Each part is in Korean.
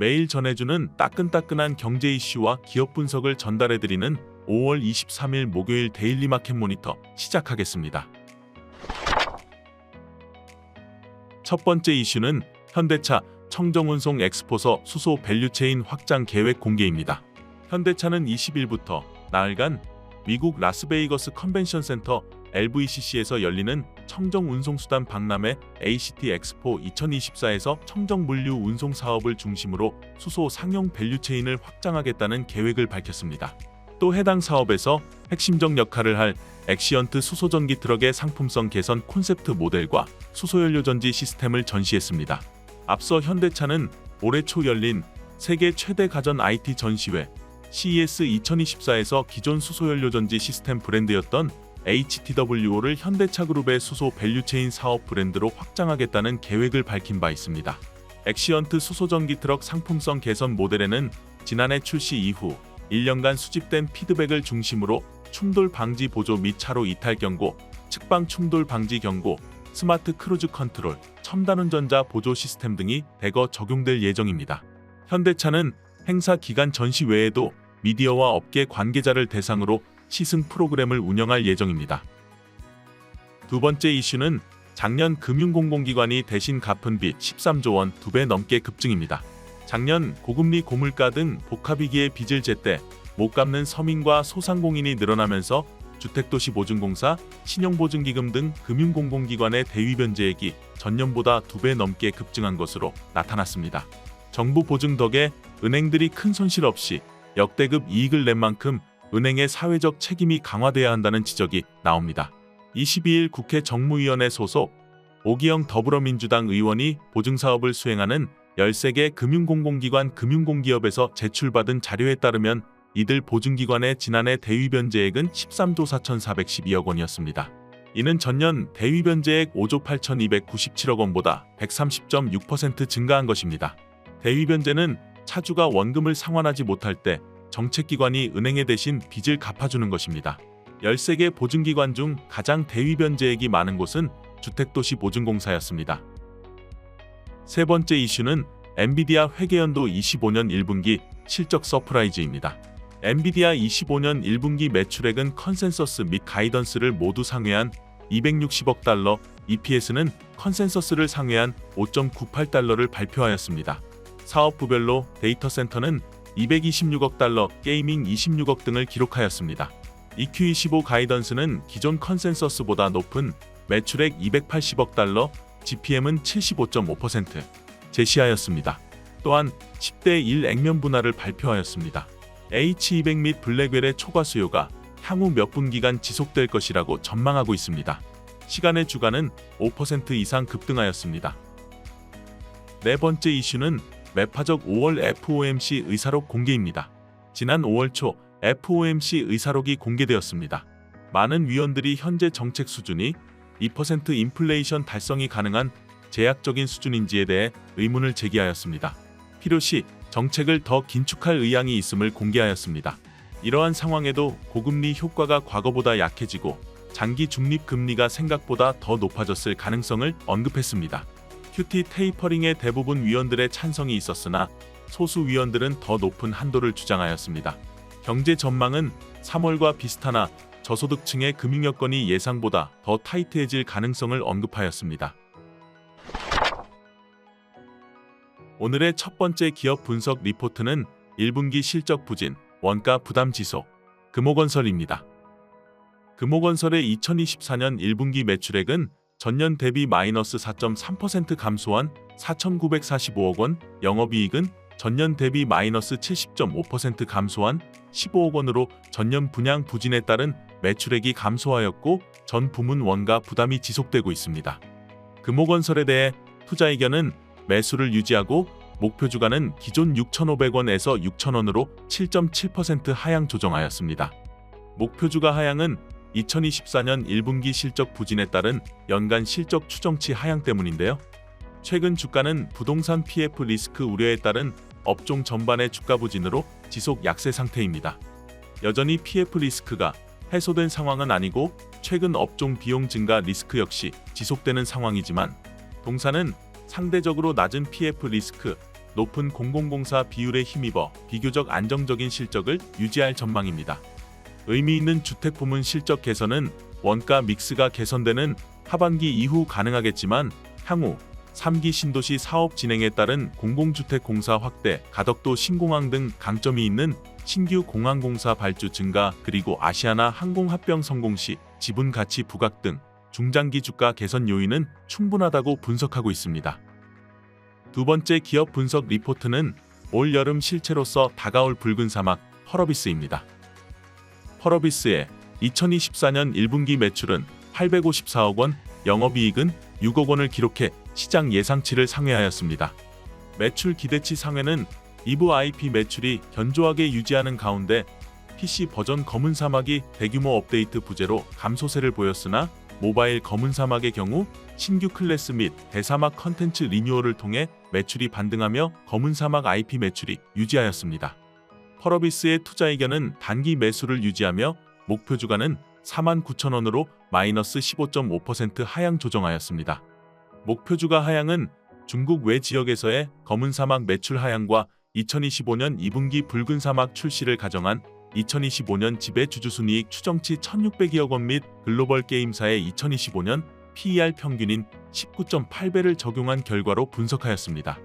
매일 전해주는 따끈따끈한 경제 이슈와 기업 분석을 전달해드리는 5월 23일 목요일 데일리 마켓 모니터 시작하겠습니다. 첫 번째 이슈는 현대차 청정운송 엑스포서 수소 밸류체인 확장 계획 공개입니다. 현대차는 20일부터 나흘간 미국 라스베이거스 컨벤션 센터 LVCC에서 열리는 청정 운송수단 박람회 ACT 엑스포 2024에서 청정 물류 운송 사업을 중심으로 수소 상용 밸류체인을 확장하겠다는 계획을 밝혔습니다. 또 해당 사업에서 핵심적 역할을 할 엑시언트 수소전기 트럭의 상품성 개선 콘셉트 모델과 수소연료 전지 시스템을 전시했습니다. 앞서 현대차는 올해 초 열린 세계 최대 가전 IT 전시회 CES 2024에서 기존 수소연료 전지 시스템 브랜드였던 HTWO를 현대차 그룹의 수소 밸류체인 사업 브랜드로 확장하겠다는 계획을 밝힌 바 있습니다. 엑시언트 수소전기 트럭 상품성 개선 모델에는 지난해 출시 이후 1년간 수집된 피드백을 중심으로 충돌 방지 보조 및 차로 이탈 경고, 측방 충돌 방지 경고, 스마트 크루즈 컨트롤, 첨단 운전자 보조 시스템 등이 대거 적용될 예정입니다. 현대차는 행사 기간 전시 외에도 미디어와 업계 관계자를 대상으로 시승 프로그램을 운영할 예정입니다. 두 번째 이슈는 작년 금융공공기관이 대신 갚은 빚 13조 원 2배 넘게 급증입니다. 작년 고금리 고물가 등 복합위기의 빚을 제때 못 갚는 서민과 소상공인이 늘어나면서 주택도시보증공사, 신용보증기금 등 금융공공기관의 대위변제액이 전년보다 2배 넘게 급증한 것으로 나타났습니다. 정부 보증 덕에 은행들이 큰 손실 없이 역대급 이익을 낸 만큼 은행의 사회적 책임이 강화돼야 한다는 지적이 나옵니다. 22일 국회 정무위원회 소속 오기영 더불어민주당 의원이 보증사업을 수행하는 13개 금융공공기관 금융공기업에서 제출받은 자료에 따르면 이들 보증기관의 지난해 대위변제액은 13조 4,412억 원이었습니다. 이는 전년 대위변제액 5조 8,297억 원보다 130.6% 증가한 것입니다. 대위변제는 차주가 원금을 상환하지 못할 때 정책기관이 은행에 대신 빚을 갚아주는 것입니다. 13개 보증기관 중 가장 대위변제액이 많은 곳은 주택도시보증공사였습니다. 세 번째 이슈는 엔비디아 회계연도 25년 1분기 실적 서프라이즈입니다. 엔비디아 25년 1분기 매출액은 컨센서스 및 가이던스를 모두 상회한 260억 달러, EPS는 컨센서스를 상회한 5.98달러를 발표하였습니다. 사업 부별로 데이터 센터는 226억 달러, 게이밍 26억 등을 기록하였습니다. EQ25 가이던스는 기존 컨센서스보다 높은 매출액 280억 달러, GPM은 75.5% 제시하였습니다. 또한 10대 1 액면 분할을 발표하였습니다. H200 및 블랙웰의 초과 수요가 향후 몇 분기간 지속될 것이라고 전망하고 있습니다. 시간의 주가는 5% 이상 급등하였습니다. 네 번째 이슈는 매파적 5월 FOMC 의사록 공개입니다. 지난 5월 초 FOMC 의사록이 공개되었습니다. 많은 위원들이 현재 정책 수준이 2% 인플레이션 달성이 가능한 제약적인 수준인지에 대해 의문을 제기하였습니다. 필요시 정책을 더 긴축할 의향이 있음을 공개하였습니다. 이러한 상황에도 고금리 효과가 과거보다 약해지고 장기 중립 금리가 생각보다 더 높아졌을 가능성을 언급했습니다. QT 테이퍼링에 대부분 위원들의 찬성이 있었으나 소수 위원들은 더 높은 한도를 주장하였습니다. 경제 전망은 3월과 비슷하나 저소득층의 금융 여건이 예상보다 더 타이트해질 가능성을 언급하였습니다. 오늘의 첫 번째 기업 분석 리포트는 1분기 실적 부진, 원가 부담 지속, 금호건설입니다. 금호건설의 2024년 1분기 매출액은 전년 대비 마이너스 4.3% 감소한 4,945억 원, 영업이익은 전년 대비 마이너스 70.5% 감소한 15억 원으로 전년 분양 부진에 따른 매출액이 감소하였고 전 부문 원가 부담이 지속되고 있습니다. 금호건설에 대해 투자 의견은 매수를 유지하고 목표 주가는 기존 6,500원에서 6,000원으로 7.7% 하향 조정하였습니다. 목표 주가 하향은 2024년 1분기 실적 부진에 따른 연간 실적 추정치 하향 때문인데요. 최근 주가는 부동산 PF 리스크 우려에 따른 업종 전반의 주가 부진으로 지속 약세 상태입니다. 여전히 PF 리스크가 해소된 상황은 아니고 최근 업종 비용 증가 리스크 역시 지속되는 상황이지만 동사는 상대적으로 낮은 PF 리스크, 높은 공공공사 비율에 힘입어 비교적 안정적인 실적을 유지할 전망입니다. 의미 있는 주택 부문 실적 개선은 원가 믹스가 개선되는 하반기 이후 가능하겠지만 향후 3기 신도시 사업 진행에 따른 공공주택 공사 확대, 가덕도 신공항 등 강점이 있는 신규 공항 공사 발주 증가 그리고 아시아나 항공 합병 성공 시 지분 가치 부각 등 중장기 주가 개선 요인은 충분하다고 분석하고 있습니다. 두 번째 기업 분석 리포트는 올 여름 실체로서 다가올 붉은 사막 펄어비스입니다. 펄어비스의 2024년 1분기 매출은 854억 원, 영업이익은 6억 원을 기록해 시장 예상치를 상회하였습니다. 매출 기대치 상회는 2부 IP 매출이 견조하게 유지하는 가운데 PC 버전 검은 사막이 대규모 업데이트 부재로 감소세를 보였으나 모바일 검은 사막의 경우 신규 클래스 및 대사막 컨텐츠 리뉴얼을 통해 매출이 반등하며 검은 사막 IP 매출이 유지하였습니다. 펄어비스의 투자 의견은 단기 매수를 유지하며 목표 주가는 49,000원으로 마이너스 15.5% 하향 조정하였습니다. 목표 주가 하향은 중국 외 지역에서의 검은 사막 매출 하향과 2025년 2분기 붉은 사막 출시를 가정한 2025년 지배 주주 순이익 추정치 1,600여억 원 및 글로벌 게임사의 2025년 PER 평균인 19.8배를 적용한 결과로 분석하였습니다.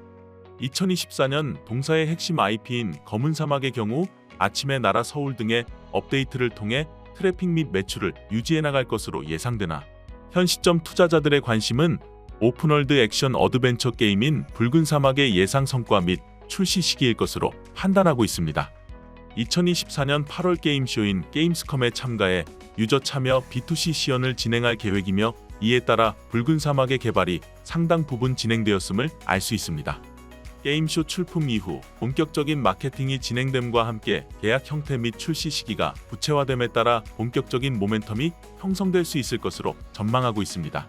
2024년 동사의 핵심 IP인 검은 사막의 경우 아침의 나라 서울 등의 업데이트를 통해 트래픽 및 매출을 유지해 나갈 것으로 예상되나 현 시점 투자자들의 관심은 오픈월드 액션 어드벤처 게임인 붉은 사막의 예상 성과 및 출시 시기일 것으로 판단하고 있습니다. 2024년 8월 게임쇼인 게임스컴에 참가해 유저 참여 B2C 시연을 진행할 계획이며 이에 따라 붉은 사막의 개발이 상당 부분 진행되었음을 알 수 있습니다. 게임쇼 출품 이후 본격적인 마케팅이 진행됨과 함께 계약 형태 및 출시 시기가 구체화됨에 따라 본격적인 모멘텀이 형성될 수 있을 것으로 전망하고 있습니다.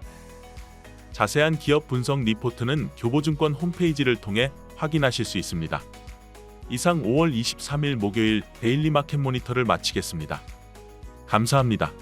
자세한 기업 분석 리포트는 교보증권 홈페이지를 통해 확인하실 수 있습니다. 이상 5월 23일 목요일 데일리 마켓 모니터를 마치겠습니다. 감사합니다.